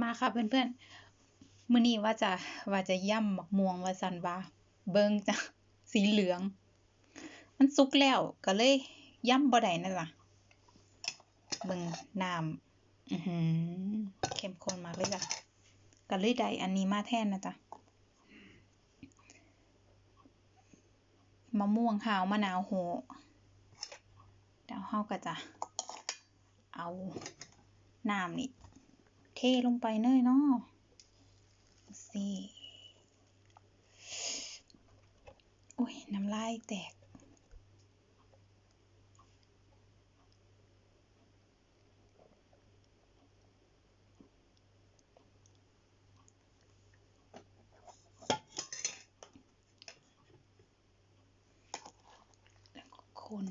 มาค่ะเพื่อนๆมื้อนี้ว่าจะว่าจะย่ำบักม่วงว่าซั่นว่าเบิ่งจ้ะสีเหลือง มันสุกแล้วก็เลยย่ำบ่ได้นั่นล่ะเบิ่งน้ำอือหือเข้มข้นมากเลยจ้ะก็เลยได้อันนี้มาแทนนะจ๊ะมะม่วงหาวมะนาวโหเดี๋ยวเฮาก็จะเอาน้ำนี่ ทลงไปเนยเนาะสิโอ้ย น้ำลายแตก แล้วก็คน